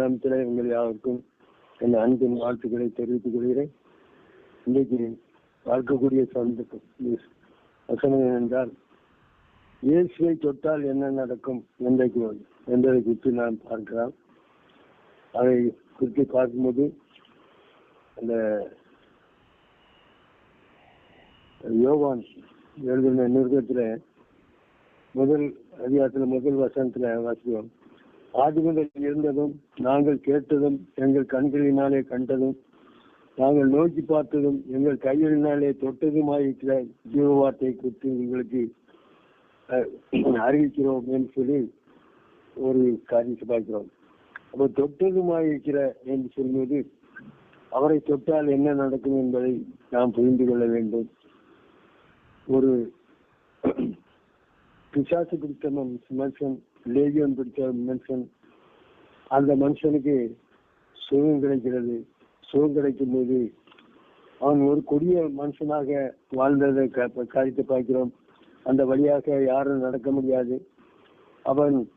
நாமத்தில் உங்கள் யாருக்கும் என் அன்பின் வாழ்த்துக்களை தெரிவித்துக் கொள்கிறேன். இன்றைக்கு பார்க்கக்கூடிய சந்தர்ப்பம் வசனம் என்றால் இயேசுவை தொட்டால் என்ன நடக்கும் என்றைக்கு என்பதை குறித்து நாம் பார்க்கலாம். அதை குறித்து பார்க்கும்போது அந்த யோவான் எழுதின நிறுவனத்தில் முதல் அதிகாரத்தில் முதல் வசனத்தில் வாசிக்கிறோம். ஆதி இருந்ததும் நாங்கள் கேட்டதும் எங்கள் கண்களினாலே கண்டதும் நாங்கள் நோக்கி பார்த்ததும் எங்கள் கைகளினாலே தொட்டதுமாயிருக்கிற ஜீவ வார்த்தை குறித்து உங்களுக்கு அறிவிக்கிறோம் என்று சொல்லி ஒரு காரியத்தை பார்க்கிறோம். அப்போ தொட்டதுமாயிருக்கிற என்று சொல்வது அவரை தொட்டால் என்ன நடக்கும் என்பதை நாம் புரிந்து கொள்ள வேண்டும். ஒரு பிசாசு பிடித்த மனுஷ- மனுஷன் லேகியம் பிடித்த மனுஷன். அந்த மனுஷனுக்கு சுகம் கிடைக்கிறது. சுகம் கிடைக்கும் போது அவன் ஒரு கொடிய மனுஷனாக வாழ்ந்ததை க- பார்க்கிறோம். அந்த வழியாக யாரும் நடக்க முடியாது. அவன்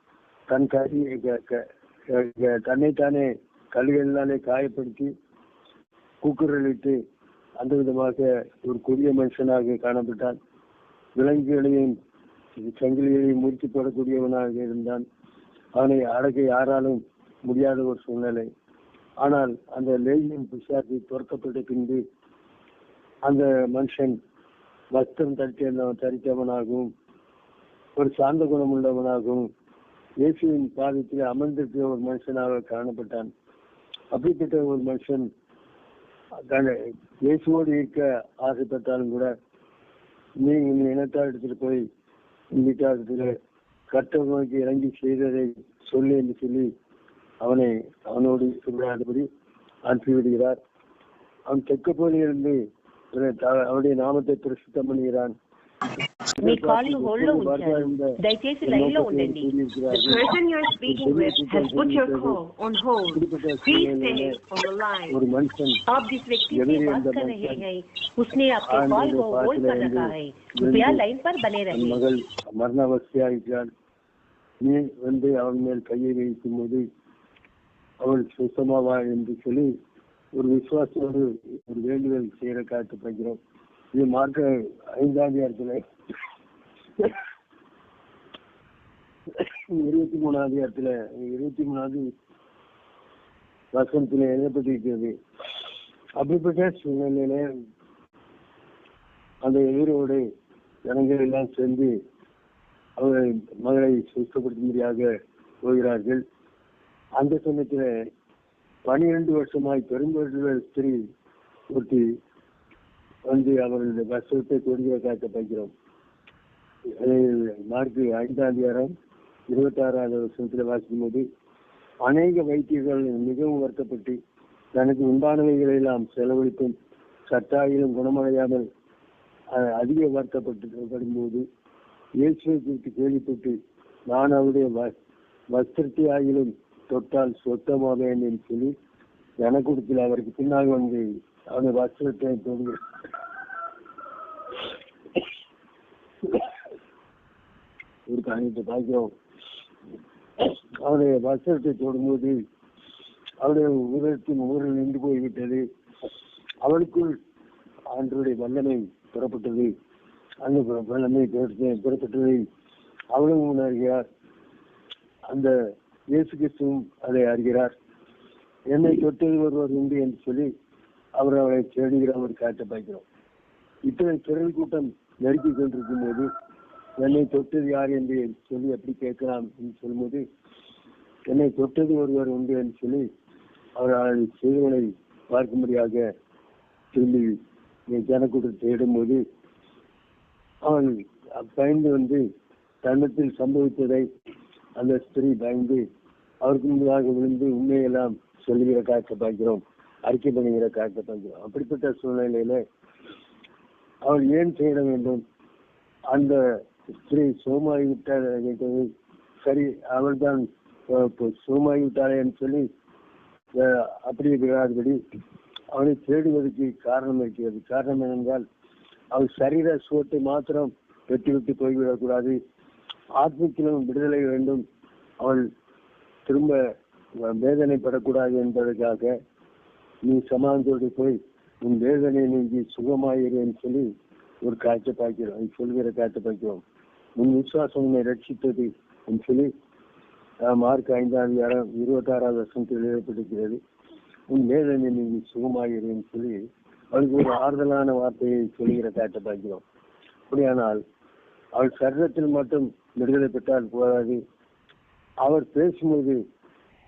தன் கையை க- க- தன்னைத்தானே கல்விகளினாலே காயப்படுத்தி கூக்குரலிட்டு அந்த விதமாக ஒரு கொடிய மனுஷனாக காணப்பட்டான். விலங்குகளையும் சங்கிலிகளையும் முறித்து போடக்கூடியவனாக இருந்தான். அவனை அடக்க யாராலும் முடியாத ஒரு சூழ்நிலை. ஆனால் அந்த லேகியம் பிசாசு துறக்கப்பட்ட பின்பு அந்த மனுஷன் வஸ்திரம் தரித்திருந்தவன் தரித்தவனாகவும் ஒரு சார்ந்த குணம் உள்ளவனாகவும் இயேசுவின் பாதத்தில் அமர்ந்திருக்கிற ஒரு மனுஷனாக காணப்பட்டான். அப்படிப்பட்ட ஒரு மனுஷன் இயேசுவோடு இருக்க ஆசைப்பட்டாலும் கூட நீ இந்த இனத்தால் எடுத்துட்டு போய் வீட்டார் இடத்துல நோக்கி இறங்கி செய்ததை சொல்லு என்று சொல்லி அவனை அவனோடு சொல்லாதபடி அனுப்பிவிடுகிறார். அவன் தெற்கு பகுதியிலிருந்து அவனுடைய நாமத்தை பிரசித்தம் பண்ணுகிறான். మీ కాళ్ళు హోల్డ్లో ఉంచారు దయచేసి లైన్ లో ఉండండి The person you're speaking with has put your call on hold. Please stay on the line. ஒரு மனுஷன் आप जिस व्यक्ति से बात कर रहे हैं उसने आपके कॉल को होल्ड कर रखा है कृपया लाइन पर बने என் रहिए மகள் மரண அவஸ்தையாகிறாள் நீ வந்து அவன் மேல் கையை வைக்கும் போது அவள் சுத்தமாவா என்று சொல்லி ஒரு விசுவாசத்தோடு ஒரு வேண்டுதல் செய்யற காத்து பார்க்கிறோம் இது மார்க்க ஐந்தாம் இடத்துல இருபத்தி மூணாம் இடத்துல இருபத்தி மூணாவது வசனத்துல எழுதப்பட்டிருக்கிறது. அப்படிப்பட்ட சூழ்நிலையில அந்த எதிரோடு ஜனங்கள் எல்லாம் சேர்ந்து அவர்கள் மகளை சுத்தப்படுத்தும்படியாக போகிறார்கள். அந்த சமயத்துல பனிரெண்டு வருஷமாய் பெரும்பெருந்த ஸ்திரீ ஒருத்தி வந்து அவர்களுடைய வசத்தை கொடிய காக்க பார்க்கிறோம் மார்க்கு ஐந்தாம் அதிகாரம் இருபத்தி ஆறாவது வருஷத்துல வாசிக்கும் போது அநேக வைத்தியர்கள் மிகவும் வருத்தப்பட்டு தனக்கு உண்டானவைகளை எல்லாம் செலவழித்தும் சட்டாயிலும் குணமடையாமல் அதிக வருத்தப்பட்டு படும்போது இயேசுவை குறித்து கேள்விப்பட்டு நான் அவருடைய வ- வஸ்திரத்தை ஆகிலும் தொட்டால் சொத்தமாவேன் என்று சொல்லி ஜனக்கூடத்தில் அவருக்கு பின்னால் வந்து அவனை வஸ்திரத்தை தெரியும் ஒரு காரியத்தை பார்க்கிறோம். அவருடைய வஸ்திரத்தை தொடும்போது அவருடைய உதயத்தின் ஊரில் நின்று போய்விட்டது. அவளுக்குள் அன்றைய வல்லமை புறப்பட்டது. அந்த வல்லமை புறப்பட்ட- புறப்பட்டதை அவளும் உணர்கிறார். அந்த இயேசு கிறிஸ்துவும் அதை அறிகிறார். என்னை தொட்டது ஒருவர் உண்டு என்று சொல்லி அவர் அவரை தேடுகிறவர் காட்ட பார்க்கிறோம். இத்தனை திரள் கூட்டம் நெருக்கி கொண்டிருக்கும் போது என்னை தொட்டது யார் என்று சொல்லி எப்படி கேட்கலாம் என்று சொல்லும்போது என்னை தொட்டது ஒருவர் உண்டு என்று சொல்லி அவர் அதை செய்தவனை பார்க்கும்படியாக திரும்பி ஜனக்கூட்டம் தேடும்போது அவன் பயந்து வந்து தன்னத்தில் சம்பவித்ததை அந்த ஸ்திரீ பயந்து அவருக்கு முன்பாக விழுந்து உண்மையெல்லாம் சொல்லுகிற காட்சி பார்க்கிறோம். அறிக்கை பண்ணுகிற காட்ட தந்துடும் அப்படிப்பட்ட சூழ்நிலையில அவள் ஏன் செய்ய வேண்டும்? அந்த ஸ்திரீ சோமாகி விட்டாள் கேட்டது சரி அவள் தான் சோமாகி விட்டாளேன்னு சொல்லி அப்படி விடாதபடி அவனை தேடுவதற்கு காரணம் இருக்கிறது. காரணம் என்னென்றால் அவள் சரீர சுவட்டை மாத்திரம் வெட்டிவிட்டு போய்விடக்கூடாது. ஆத்மத்திலும் விடுதலை வேண்டும். அவள் திரும்ப வேதனைப்படக்கூடாது என்பதற்காக நீ சமாந்தோடு போய் உன் வேதனை நீங்கி சுகமாயிருன்னு சொல்லி ஒரு காட்சி பார்க்கிறோம். சொல்கிற காட்சி பார்க்கிறோம். உன் விசுவாசம் உன்னை ரட்சித்தது என்று சொல்லி மார்க் ஐந்தாவது அதிகாரம் இருபத்தாறாவது வருஷத்தில் எழுதப்பட்டிருக்கிறது. உன் வேதனை நீங்கி சுகமாயிருன்னு சொல்லி அவளுக்கு ஒரு ஆறுதலான வார்த்தையை சொல்லுகிற காட்சி பார்க்கிறோம். அப்படியானால் அவள் சரீரத்தில் மட்டும் விடுதலை பெற்றால் போதாது. அவர் பேசும்போது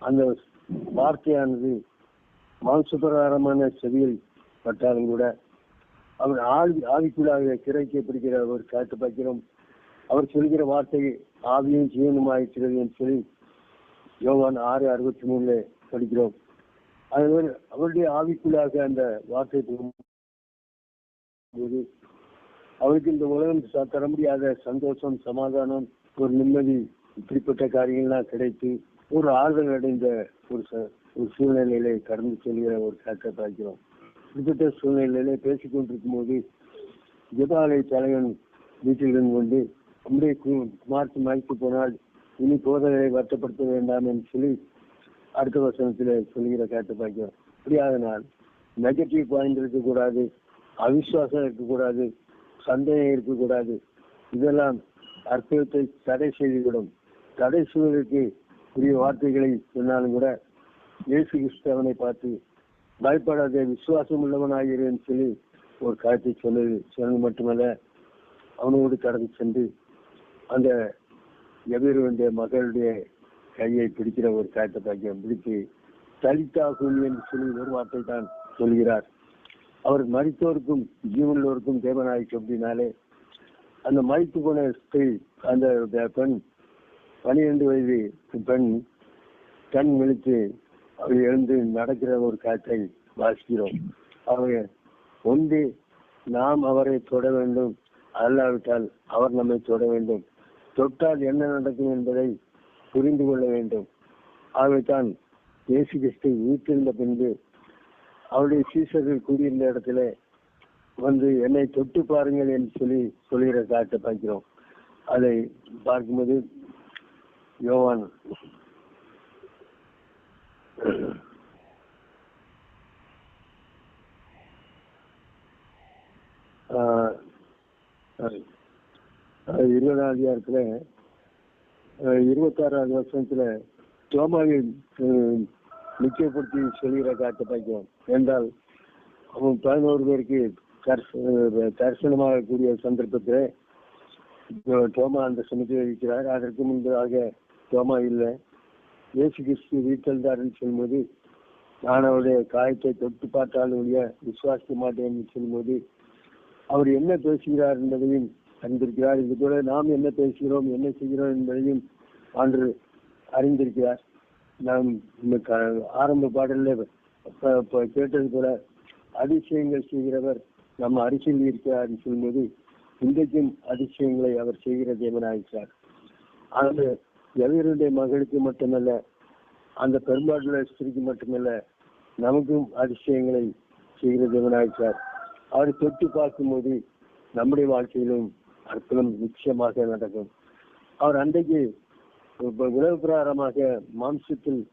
அந்த வார்த்தையானது மாம்சபிரகாரமான செவியல் பட்டாலும் கூட அவர் ஆவி ஆவிக்குள்ளாக கிரைக்க பிடிக்கிற ஒரு காட்டு பார்க்கிறோம் அவர் சொல்கிற வார்த்தை ஆவியும் ஜீவனுமாயிருக்கிறது என்று சொல்லி யோவான் ஆறு அறுபத்தி மூணுல படிக்கிறோம். அதனால் அவருடைய ஆவிக்குள்ளாக அந்த வார்த்தை போது அவருக்கு இந்த உலகம் தர முடியாத சந்தோஷம் சமாதானம் ஒரு நிம்மதி இப்படிப்பட்ட காரியங்கள்லாம் கிடைத்து ஒரு ஆறுதல் அடைந்த ஒரு ஒரு சூழ்நிலையிலே கடந்து செல்கிற ஒரு காட்சை பார்க்கிறோம் குறிப்பிட்ட சூழ்நிலையிலே பேசிக்கொண்டிருக்கும் போது ஜபாலய தலைவன் வீட்டிலிருந்து கொண்டு நம்முடைய கு- மாய்த்து போனால் இனி போதகரை வருத்தப்படுத்த வேண்டாம் என்று சொல்லி அடுத்த வசனத்தில் சொல்கிற காட்டு பார்க்கிறோம் இப்படியாதனால் நெகட்டிவ் பாயிண்ட் இருக்கக்கூடாது அவிசுவாசம் இருக்கக்கூடாது சந்தேகம் இருக்கக்கூடாது. இதெல்லாம் அற்புதத்தை தடை செய்துவிடும். தடை செய்வதற்கு உரிய வார்த்தைகளை சொன்னாலும் கூட இயேசு கிறிஸ்தவனை பார்த்து பயப்படாத விசுவாசம் உள்ளவனாகிறேன்னு சொல்லி ஒரு காட்சி சொன்னது. சொன்னது மட்டுமல்ல அவனோடு கடந்து சென்று அந்த எதிர்வந்த மகளுடைய கையை பிடிக்கிற ஒரு காட்டு பாக்கியம் பிடித்து தலித்தாகும் என்று சொல்லி ஒரு வார்த்தை தான் சொல்கிறார். அவர் மறித்தோருக்கும் ஜீவனோருக்கும் தேவனாயிற்று அப்படின்னாலே அந்த மறித்து போன ஸ்திரீ அந்த பெண் பனிரெண்டு வயது பெண் கண் விழித்து அவர் எழுந்து நடக்கிற ஒரு காற்றை வாசிக்கிறோம். அவர் ஒன்று நாம் அவரை தொட வேண்டும். அல்லாவிட்டால் அவர் நம்மை தொட வேண்டும். தொட்டால் என்ன நடக்கும் என்பதை புரிந்து கொள்ள வேண்டும். ஆகவேதான் இயேசு கிறிஸ்து வீட்டிருந்த பின்பு அவருடைய சீசர்கள் கூடியிருந்த இடத்துல வந்து என்னை தொட்டு பாருங்கள் என்று சொல்லி சொல்லுகிற காட்டை பார்க்கிறோம். அதை பார்க்கும்போது யோவான் இருபதாம் அதிகாரத்துல இருபத்தாறாவது வருஷத்துல தோமாவை நிச்சயப்படுத்தி சொல்கிற காட்ட பார்க்கிறோம் என்றால் அவன் பதினோரு பேருக்கு தரிசனமாக தரிசனமாகக்கூடிய சந்தர்ப்பத்தில் டோமா தோமா அந்த சமயத்தில் இருக்கிறார். அதற்கு முன்பதாக தோமா இல்லை. இயேசு கிறிஸ்து வீட்டில்தாருன்னு சொல்லும்போது நான் அவருடைய காயத்தை தொட்டு பார்த்தாலும் ஒழிய விசுவாசிக்க மாட்டேன் என்று சொல்லும்போது அவர் என்ன பேசுகிறார் என்பதையும் அறிந்திருக்கிறார். இது கூட நாம் என்ன பேசுகிறோம் என்ன செய்கிறோம் என்பதையும் ஆண்டு அறிந்திருக்கிறார். நாம் இந்த ஆரம்ப பாடலில் கேட்டது போல அதிசயங்கள் செய்கிறவர் நம்ம அரிசியில் இருக்கிறார் சொல்லும்போது இன்றைக்கும் அதிசயங்களை அவர் செய்கிற தேவனாயிருக்கிறார். அந்த எவருடைய மகளுக்கு மட்டுமல்ல அந்த பெரும்பாடுள்ள ஸ்திரிக்கு மட்டுமல்ல நமக்கும் அதிசயங்களை செய்கிற தேவனாயிருக்கிறார் அவர் தொட்டு பார்க்கும்போது நம்முடைய வாழ்க்கையிலும் அற்புதம் நிச்சயமாக நடக்கும். அவர் அன்றைக்கு உணவு பிரகாரமாக மாம்சத்தில்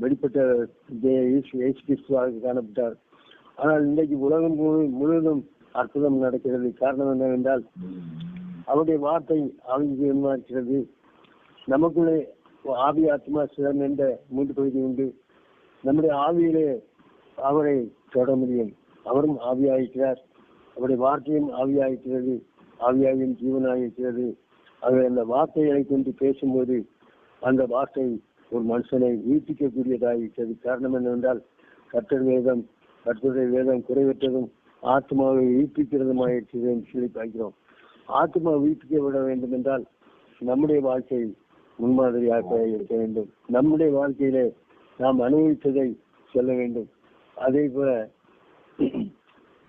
வெளிப்பட்ட இயேசு கிறிஸ்துவாக காணப்பட்டார். ஆனால் இன்றைக்கு உலகம் முழு- முழுவதும் அற்புதம் நடக்கிறது. காரணம் என்னவென்றால் அவருடைய வார்த்தை அவங்க இருக்கிறது. நமக்குள்ளே ஆவி ஆத்மா சிவன் என்ற மூன்று பகுதி உண்டு. நம்முடைய ஆவியிலே அவரை தொட முடியும். அவரும் ஆவியாயிருக்கிறார். அவருடைய வார்த்தையும் ஆவியாயிருக்கிறது. ஆவியாயும் ஜீவனாயிருக்கிறது. அவர் அந்த வார்த்தைகளை கொண்டு பேசும்போது அந்த வார்த்தை ஒரு மனுஷனை வீட்டிக்கக்கூடியதாயிருக்கிறது காரணம் என்னவென்றால் கர்த்தர் வேதம் கர்த்தருடைய வேதம் குறைவற்றதும் ஆத்மாவை வீட்டிக்கிறதுமாயிருக்கிறது என்று சொல்லி பார்க்கிறோம். ஆத்மா வீட்டுக்கு விட வேண்டும் என்றால் நம்முடைய வாழ்க்கை முன்மாதிரியாக இருக்க வேண்டும். நம்முடைய வாழ்க்கையிலே நாம் அனுபவித்ததை சொல்ல வேண்டும். அதே போல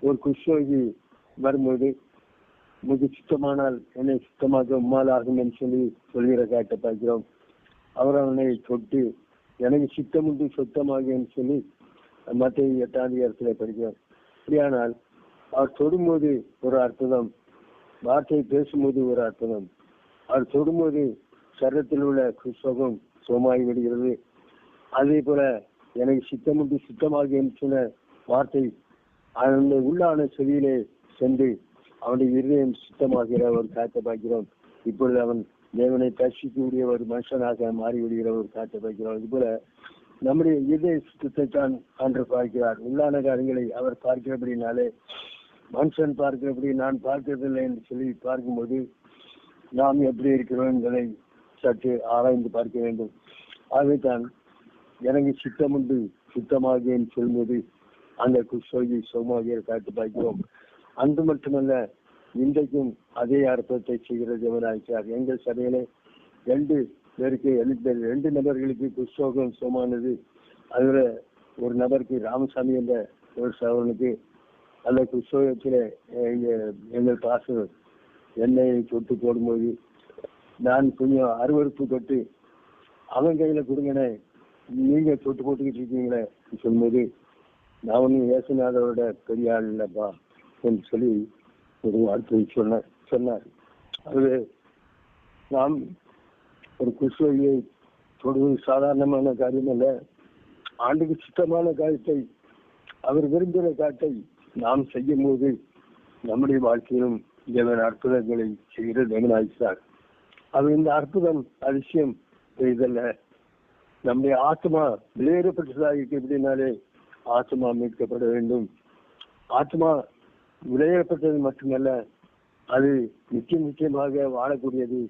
ஒரு குஷ்ரோகி வரும்போது மிக சுத்தமானால் என்னை சுத்தமாக உம்மால் ஆகும் என்று சொல்லி சொல்கிற காட்ட பார்க்கிறோம். அவர் அவனை தொட்டு எனக்கு சித்தம் உண்டு சுத்தமாக சொல்லி மற்ற எட்டாம் இடத்துல படிக்கிறோம் அப்படியானால் அவர் தொடும்போது ஒரு அற்புதம் வார்த்தை பேசும்போது ஒரு அற்புதம். அவர் தொடும்போது சரீரத்தில் உள்ள கிறிஸ்தவம் சுகமாகி விடுகிறது. அதே போல எனக்கு சித்தமுண்டு சித்தமாக சொன்ன வார்த்தை அவனுடைய உள்ளான செவியிலே சென்று அவனுடைய இருதயம் சுத்தமாகிற ஒரு காற்றை பார்க்கிறோம். இப்பொழுது அவன் தேவனை தர்சிக்கக்கூடிய ஒரு மனுஷனாக மாறி விடுகிற ஒரு காற்றை பார்க்கிறோம். இது போல நம்முடைய இதய சுத்தத்தை தான் அன்று பார்க்கிறார். உள்ளான காரியங்களை அவர் பார்க்கிறபடினாலே மனுஷன் பார்க்கிறபடி நான் பார்க்கிறதில்லை என்று சொல்லி பார்க்கும்போது நாம் எப்படி இருக்கிறோம் என்பதை சற்று ஆராய்ந்து பார்க்க வேண்டும். ஆகவேதான் எனக்கு சித்தம் உண்டு சித்தமாக சொல்வது அந்த குஷ்ரோகி சோமாகிய காட்டு பார்க்கிறோம் அன்று மட்டுமல்ல இன்றைக்கும் அதே அர்த்தத்தை செய்கிற தேவனாய்ச்சார் எங்கள் சபையிலே ரெண்டு பேருக்கு ரெண்டு- ரெண்டு நபர்களுக்கு குஷ்ரோகம் சோமானது. அதில் ஒரு நபருக்கு ராமசாமி என்ற ஒரு சகோதரனுக்கு அந்த குஷ்ரோகத்தில் எங்கள் பாச எண்ணெயை தொட்டு போடும்போது நான் கொஞ்சம் அருவறுப்பு தொட்டு அவன் கையில கொடுங்கனே நீங்க தொட்டு போட்டுக்கிட்டு இருக்கீங்களே சொல்லும்போது நான் ஒன்றும் ஏசுநாதரோட பெரிய ஆள் இல்லப்பா என்று சொல்லி ஒரு வார்த்தை சொன்ன சொன்னார். அது நாம் ஒரு குஷ்வகியை தொடுவது சாதாரணமான காரியம் அல்ல. ஆண்டுக்கு சுத்தமான காரியத்தை அவர் விரும்புகிற காட்டை நாம் செய்யும் போது நம்முடைய வாழ்க்கையிலும் தேவன் அற்புதங்களை செய்கிற தேவனாகிறார் அது இந்த அற்புதம் அதிசயம் இதல்ல. நம்முடைய ஆத்மா விளையாடப்பட்டதாக இருக்கு எப்படினாலே ஆத்மா மீட்கப்பட வேண்டும். ஆத்மா விளையாடப்பட்டது மட்டுமல்ல அது நிச்சய நிச்சயமாக வாழக்கூடியது.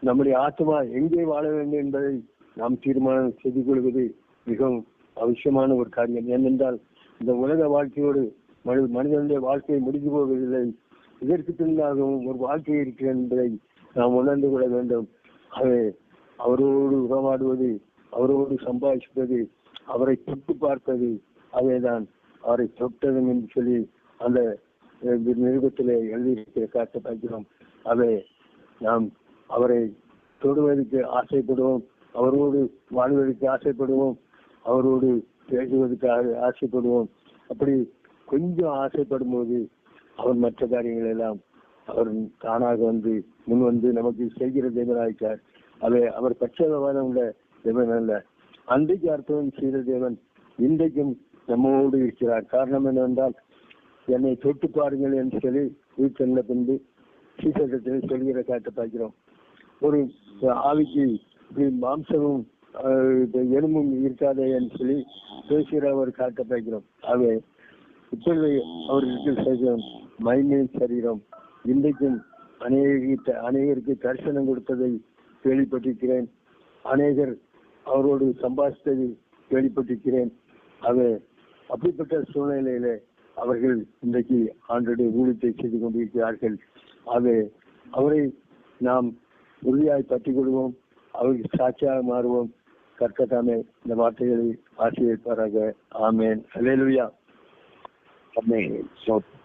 நம்முடைய ஆத்மா எங்கே வாழ வேண்டும் என்பதை நாம் தீர்மானம் செய்து கொள்வது மிகவும் அவசியமான ஒரு காரியம். ஏனென்றால் இந்த உலக வாழ்க்கையோடு மனி- மனிதனுடைய வாழ்க்கை முடிந்து போவதில்லை. இதற்கு பின்னாகவும் ஒரு வாழ்க்கை இருக்கிறது என்பதை நாம் உணர்ந்து கொள்ள வேண்டும். அது அவரோடு உறவாடுவது அவரோடு சம்பாதிப்பது அவரை தொட்டு பார்ப்பது அதேதான் அவரை தொட்டதும் என்று சொல்லி அந்த மிருகத்திலே எழுதியிருக்கிற காட்ட பார்க்கிறோம். அதை நாம் அவரை தொடுவதற்கு ஆசைப்படுவோம் அவரோடு வாழ்வதற்கு ஆசைப்படுவோம் அவரோடு பேசுவதற்காக ஆசைப்படுவோம். அப்படி கொஞ்சம் ஆசைப்படும் போது அவர் மற்ற காரியங்கள் எல்லாம் அவர் தானாக வந்து முன் வந்து நமக்கு செய்கிற தேவனாயிருக்கார் அவை அவர் பட்சவாதம் உள்ள தேவன் அல்ல. அன்றைக்கு அர்த்தம் செய்த தேவன் இன்றைக்கும் நம்மோடு இருக்கிறார். காரணம் என்னவென்றால் என்னை தொட்டு பாருங்கள் என்று சொல்லி வீட்டில் பின்பு சீசகத்தில் சொல்கிற காட்ட பார்க்கிறோம். ஒரு ஆவிக்கு இப்படி மாம்சமும் எலும்பும் இருக்காதே என்று சொல்லி பேசுகிற ஒரு காட்ட பார்க்கிறோம். அவை இப்பொழுது அவர்களுக்கு சரீரம் மைமையின் சரீரம் இன்றைக்கும் அநேக அநேகருக்கு தரிசனம் கொடுத்ததை கேள்விப்பட்டிருக்கிறேன். அநேகர் அவரோடு சம்பாதித்ததை கேள்விப்பட்டிருக்கிறேன். அது அப்படிப்பட்ட சூழ்நிலையில அவர்கள் இன்றைக்கு ஆண்டுடைய ஊழியத்தை செய்து கொண்டிருக்கிறார்கள். அது அவரை நாம் உறுதியாய் பற்றி கொள்வோம் அவருக்கு சாட்சியாக மாறுவோம். கற்கத்தாமே இந்த வார்த்தைகளை ஆசிரியப்பாராக ஆமேன். அல்லேலூயா சோத்